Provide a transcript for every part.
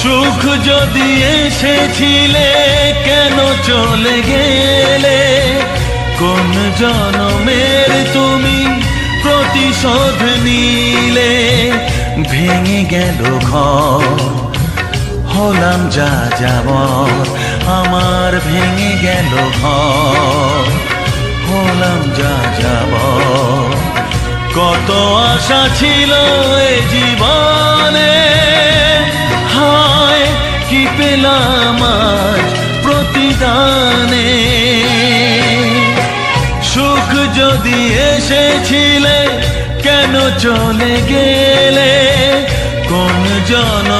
সুখ যদি এসেছিলে, কেন চলে গেলে? কোন জনমের তুমি প্রতিশোধ নিলে? ভেঙে গেল ঘর, হলাম যা যাব আমার ভেঙে গেল ঘর, হলাম যা যাব কত আশা ছিল এ জীবনে এসেছিলে কেন চলে গেলে? কোন জনমের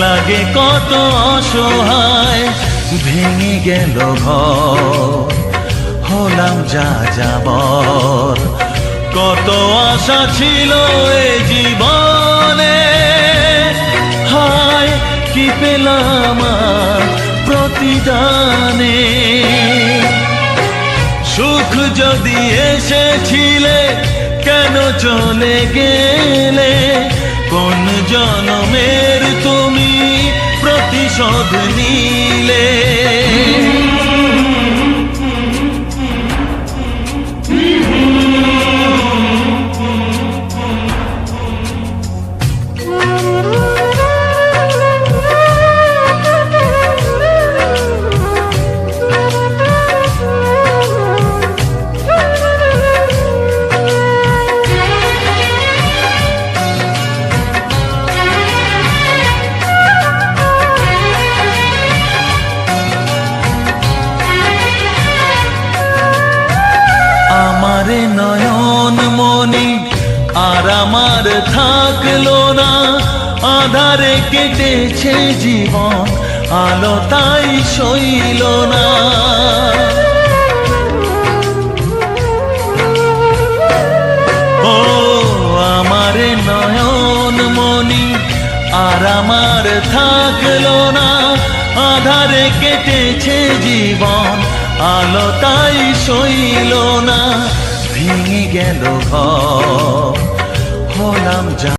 লাগে কত অসহায়, ভেঙে গেল হলাম যা যাবর কত আশা ছিল এ জীবনে। হায়, কি পেলাম প্রতিদানে। সুখ যদি এসেছিলে, কেন চলে গেলে? কোন জনমের প্রতিশোধ নিলে নয়ন আর আমার থাকল না, আধারে কেটেছে জীবন, আলো তাই সইল না। ও আমারে নয়ন মনি আর আমার থাকল না, আধারে কেটেছে জীবন, আলো তাই সইল না। ভেঙে গেল হলাম যা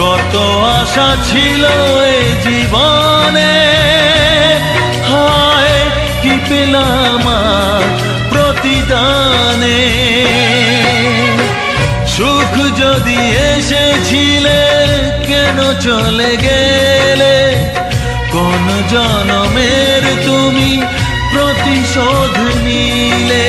কত আশা ছিল এ জীবনে। হায়, কি পেলাম প্রতিদানে। সুখ যদি এসেছিলে, কেন চলে গেলে? কোন জনমের তুমি প্রতিশোধ নিলে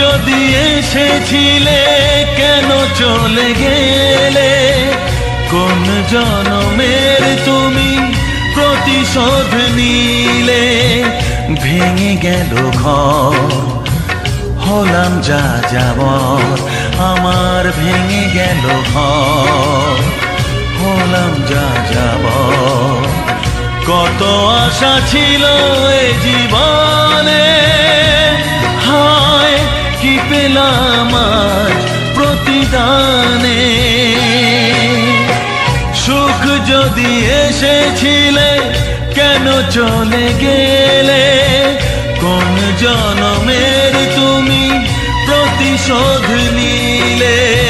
যদি এসেছিলে, কেন চলে গেলে? কোন জনমের তুমি প্রতিশোধ নিলে? ভেঙে গেল ঘর, হলাম যা যাব আমার ভেঙে গেল ঘর, হলাম যা যাব কত আশা ছিল এ জীবনে, হায় কি পেলাম প্রতিদানে? সুখ যদি এসেছিলে কেন চলে গেলে? কোন জনমের তুমি প্রতিশোধ নিলে?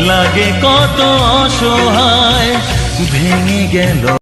লাগে কত অসহায় ভেঙে গেল